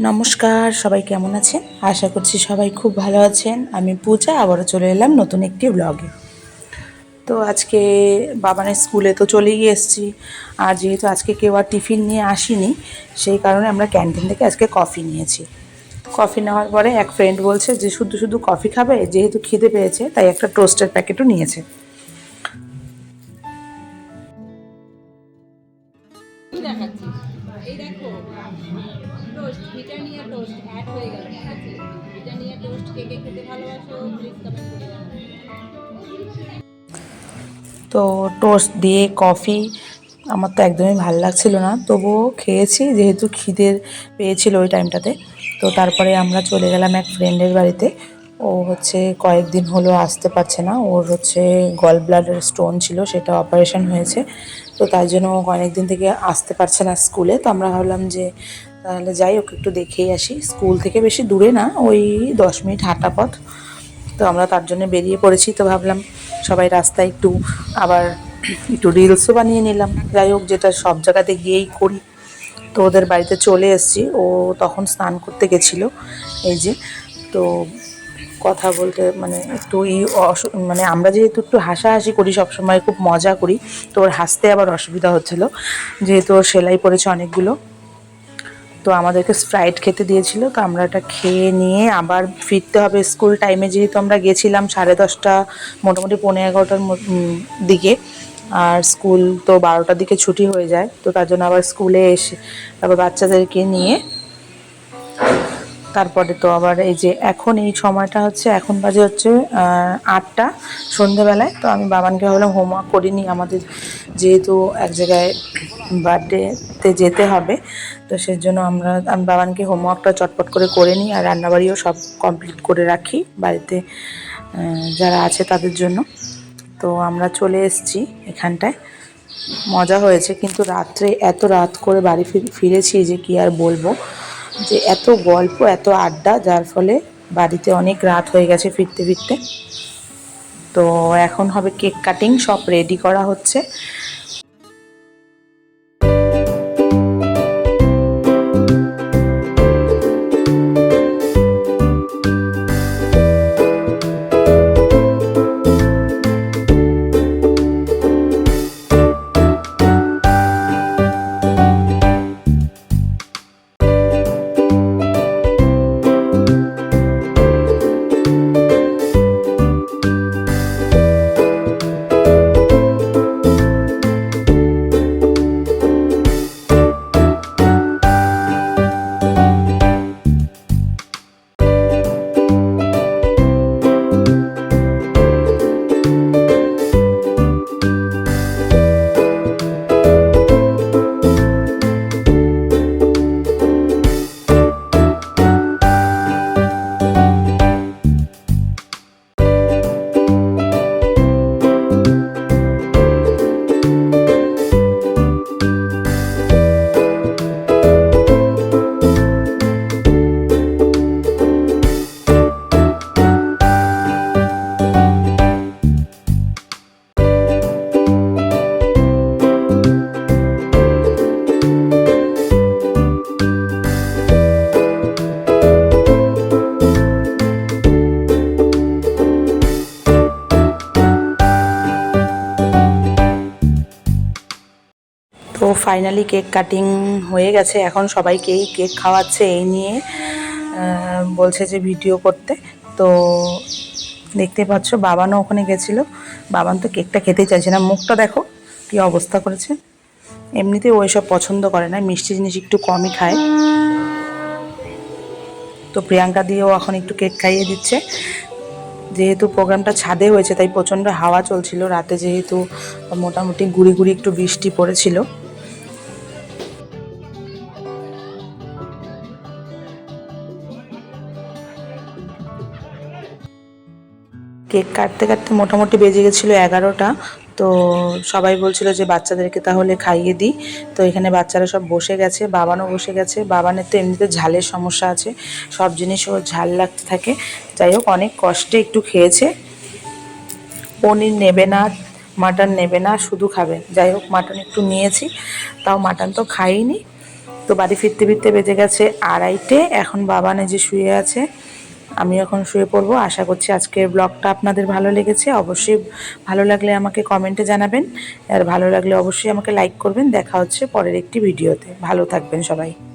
নমস্কার, সবাই কেমন আছেন? আশা করছি সবাই খুব ভালো আছেন। আমি পূজা, আবারও চলে এলাম নতুন একটি ব্লগে তো আজকে বাবানের স্কুলে তো চলেই এসেছি। আর যেহেতু আজকে কেউ আর টিফিন নিয়ে আসিনি, সেই কারণে আমরা ক্যান্টিন থেকে আজকে কফি নিয়েছি। কফি নেওয়ার পরে এক ফ্রেন্ড বলছে যে, শুধু শুধু কফি খাবে? যেহেতু খিদে পেয়েছে, তাই একটা টোস্টের প্যাকেটও নিয়েছে। দেখো টোস্ট ব্রিটানিয়া টোস্ট অ্যাড হয়ে গেল, ঠিক আছে? ব্রিটানিয়া টোস্ট কে কে খেতে ভালোবাসো প্লিজ তো টোস্ট দিয়ে কফি আমার তো একদমই ভালো লাগছিল না, তবুও খেয়েছি, যেহেতু খিদের পেয়েছিল ওই টাইমটাতে তো তারপরে আমরা চলে গেলাম এক ফ্রেন্ডের বাড়িতে। ও হচ্ছে কয়েকদিন হলো আসতে পারছে না, ওর হচ্ছে গল ব্লাডার স্টোন ছিল, সেটা অপারেশন হয়েছে। তো তাই জন্য ও অনেকদিন থেকে আসতে পারছে না স্কুলে। তো আমরা ভাবলাম যে তাহলে যাই, ওকে একটু দেখেই আসি। স্কুল থেকে বেশি দূরে না, ওই দশ মিনিট হাঁটা পথ। তো আমরা তার জন্য বেরিয়ে পড়েছি। তো ভাবলাম সবাই রাস্তায় একটু আবার একটু রিলসও বানিয়ে নিলাম। যাই হোক, যেটা সব জায়গাতে গিয়েই করি। তো ওদের বাড়িতে চলে এসেছি। ও তখন স্নান করতে গেছিল। এই যে, তো কথা বলতে মানে একটু অস- মানে আমরা যেহেতু একটু হাসাহাসি করি, সবসময় খুব মজা করি, তো ওর হাসতে আবার অসুবিধা হচ্ছিল। যেহেতু ওর সেলাই পড়েছে অনেকগুলো। তো আমাদেরকে স্প্রাইট খেতে দিয়েছিল, তো আমরা এটা খেয়ে নিয়ে আবার ফিরতে হবে স্কুল টাইমে যেহেতু আমরা গেছিলাম সাড়ে দশটা, মোটামুটি পনেরো এগারোটার দিকে। আর স্কুল তো বারোটার দিকে ছুটি হয়ে যায়, তো তার জন্য আবার স্কুলে এসে, তারপর বাচ্চাদেরকে নিয়ে তারপরে তো আবার এই যে এখন এই সময়টা হচ্ছে, এখন বাজে হচ্ছে আটটা সন্ধেবেলায়। তো আমি বাবানকে ভাবলাম হোমওয়ার্ক করিনি আমাদের যেহেতু এক জায়গায় বার্থডেতে যেতে হবে, তো সেই জন্য আমরা, আমি বাবানকে হোমওয়ার্কটা চটপট করে করে নিই আর রান্নাবাড়িও সব কমপ্লিট করে রাখি বাড়িতে যারা আছে তাদের জন্য। তো আমরা চলে এসেছি এখানটায়। মজা হয়েছে, কিন্তু রাত্রে এত রাত করে বাড়ি ফির- ফিরেছি যে কি আর বলব। যে এত গল্প, এত আড্ডা, যার ফলে বাড়িতে অনেক রাত হয়ে গেছে ফিরতে ফিরতে। তো এখন হবে কেক কাটিং, সব রেডি করা হচ্ছে। তো ফাইনালি কেক কাটিং হয়ে গেছে। এখন সবাইকেই কেক খাওয়াচ্ছে এই নিয়ে বলছে যে ভিডিও করতে। তো দেখতে পাচ্ছ বাবানও ওখানে গেছিল। বাবান তো কেকটা খেতেই চাইছে না। মুখটা দেখো কি অবস্থা করেছে। এমনিতে ও এসব পছন্দ করে না। মিষ্টি জিনিস একটু কমই খায়। তো প্রিয়াঙ্কা দিয়েও এখন একটু কেক খাইয়ে দিচ্ছে। যেহেতু প্রোগ্রামটা ছাদে হয়েছে, তাই প্রচণ্ড হাওয়া চলছিল। রাতে যেহেতু মোটামুটি গুড়ি গুড়ি একটু বৃষ্টি পড়েছিল। কেক কাটতে কাটতে মোটামুটি বেজে গেছিল এগারোটা। তো সবাই বলছিল যে বাচ্চাদেরকে তাহলে খাইয়ে দিই। তো এখানে বাচ্চারা সব বসে গেছে, বাবানও বসে গেছে। বাবানের তো এমনিতে ঝালের সমস্যা আছে, সব জিনিস ওর ঝাল লাগতে থাকে। যাই হোক, অনেক কষ্টে একটু খেয়েছে। পনির নেবে না, মাটন নেবে না, শুধু খাবে। যাই হোক, মাটন একটু নিয়েছি, তাও মাটন তো খাইনি। তো বাড়ি ফিরতে ফিরতে বেজে গেছে আড়াইটে। এখন বাবা নিজে শুয়ে আছে। আমি এখন শুয়ে পড়ব। আশা করছি আজকের ব্লগটা আপনাদের ভালো লেগেছে। অবশ্যই ভালো লাগলে আমাকে কমেন্টে জানাবেন। আর ভালো লাগলে অবশ্যই আমাকে লাইক করবেন। দেখা হচ্ছে পরের একটি ভিডিওতে। ভালো থাকবেন সবাই।